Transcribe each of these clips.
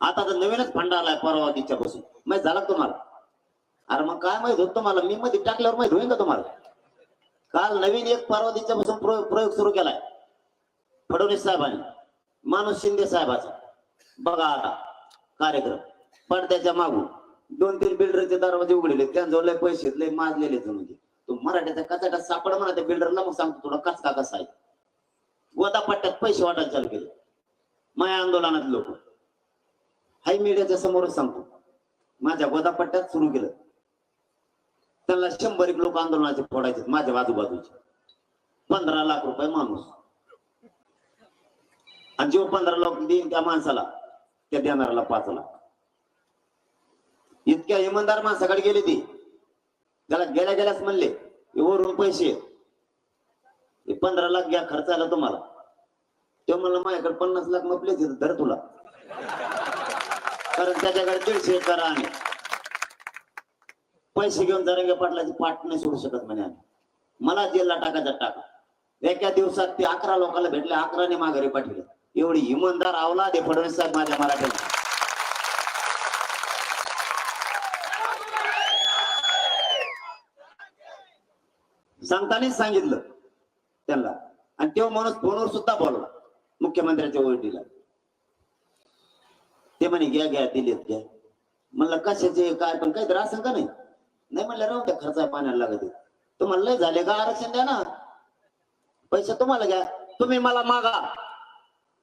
आता तर नवीनच फंड आलाय परवा तिच्यापासून माहीत झाला का तुम्हाला? अरे मग काय माहीत होत तुम्हाला? मी मध्ये टाकल्यावर माहीत होईल का तुम्हाला? काल नवीन एक परवा तिच्यापासून प्रयोग प्रयोग सुरू केलाय. फडणवीस साहेबांनी. माणूस शिंदे साहेबाचा. बघा आता कार्यक्रम. पडद्याच्या मागून. दोन तीन बिल्डरचे दरवाजे उघडले त्यांजवळ लय पैसे लय माजलेले म्हणजे. तो मराठ्याचा कचाटा सापड म्हणा त्या बिल्डरला मग सांगतो तुला कचका कसा आहे. गोदापट्ट्यात पैसे वाटायला चालू केले. माया आंदोलनात लोक. हाय मीडियाच्या समोरच सांगतो. माझ्या गोदापट्ट्यात सुरू केलं. त्यांना शंभर एक लोक आंदोलनाचे फोडायचे माझ्या आजूबाजूचे. पंधरा लाख रुपये माणूस. आणि जेव्हा पंधरा लाख देईन त्या माणसाला त्या देणाऱ्याला पाच लाख. इतक्या इमानदार माणसाकडे गेले ती. त्याला गेल्या गेल्याच म्हणले एवढून वरून पैसे पंधरा लाख घ्या खर्च आला तुम्हाला. तो म्हणलं माझ्याकडे पन्नास लाख मपले धर तुला. कारण त्याच्याकडे दीडशे एकर आणि पैसे घेऊन जरंगे पाटलाची पाठ नाही सोडू शकत म्हणे आम्ही. मला जेलला टाकायचा टाका. एका दिवसात ते अकरा लोकांना भेटले अकराने माघारी पाठवले. एवढी इमानदार आवला ते फडणवीस साहेब माझ्या मराठ्यात सांगतानाच सांगितलं त्यांना. आणि तेव्हा माणूस फोनवर सुद्धा बोलला मुख्यमंत्र्यांच्या ओळखीला. ते म्हणे घ्या घ्या दिलेत घ्या. म्हणलं कशाचे? काय? पण काहीतरी असं का नाही? नाही म्हणलं राहू त्या खर्चा पाण्याला लागत आहे. तुम्हाला लय झाले का? आरक्षण द्या ना. पैसे तुम्हाला घ्या. तुम्ही मला मागा.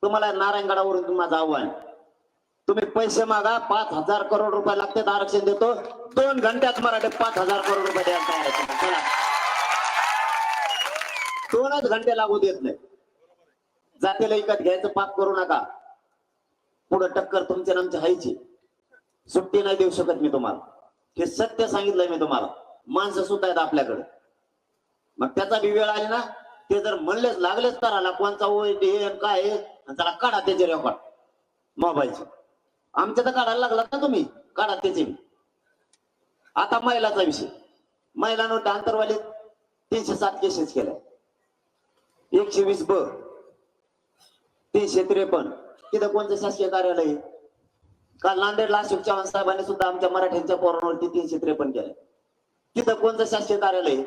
तुम्हाला नारायणगडावरून माझं आव्हान. तुम्ही पैसे मागा पाच हजार करोड रुपये लागतात आरक्षण देतो. दोन घंट्यात मराठी पाच हजार करोड रुपये द्यायला तयार दोनच घंटे लागू देत नाही. जातीला इकत घ्यायचं पाप करू नका. पुढे टक्कर तुमच्या आमच्या हायची. सुट्टी नाही देऊ शकत मी तुम्हाला. हे सत्य सांगितलंय मी तुम्हाला. माणसं सुद्धा आहेत आपल्याकडे. मग त्याचा बी वेळ आली ना ते जर म्हणलेच लागलेच तर कोणचा आणि काय आहे, त्याला काढा त्याचे रेकॉर्ड. मोबाईलचे. आमच्या तर काढायला लागलात ना तुम्ही. काढा त्याचे आता महिलाचा विषय. महिलांवर आंतरवालीत तीनशे सात केसेस केल्या. एकशे वीस ब. तीनशे त्रेपन्न. तिथं कोणतं शासकीय कार्यालय काल नांदेडला अशोक चव्हाण साहेबांनी सुद्धा आमच्या मराठ्यांच्या पोरांवरती तीनशे त्रेपन्न केलं तिथं कोणतं शासकीय कार्यालय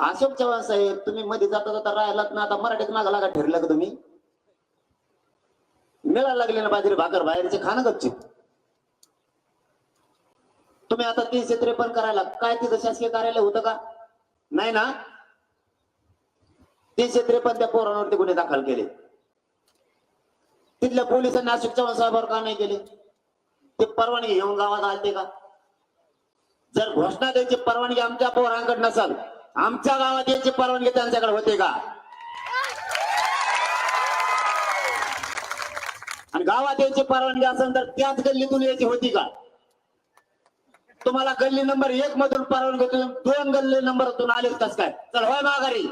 अशोक चव्हाण साहेब तुम्ही मध्ये जाता जाता राहिलात ना आता मराठीत मागा लागा ठरला का तुम्ही? मिळायला लागले ना बाजरी भाकर बाहेरचे खाणं गपचित तुम्ही आता तीनशे त्रेपन्न करायला काय तिथं शासकीय कार्यालय होतं का? नाही ना? तीनशे त्रेपन्न त्या पोरांवरती गुन्हे दाखल केले. तिथल्या पोलिसांनी अशोक चव्हाण साहेबांवर का नाही केले? ते परवानगी घेऊन गावात आलते का? जर घोषणा द्यायची परवानगी आमच्या पोरांकडे नसल आमच्या गावात यायची परवानगी त्यांच्याकडे होते का? आणि गावात यायची परवानगी असेल तर त्याच गल्लीतून यायची होती का? तुम्हाला गल्ली नंबर एक मधून परवानगी दोन गल्ली नंबरतून आलेच कस काय? चल होय माघारी.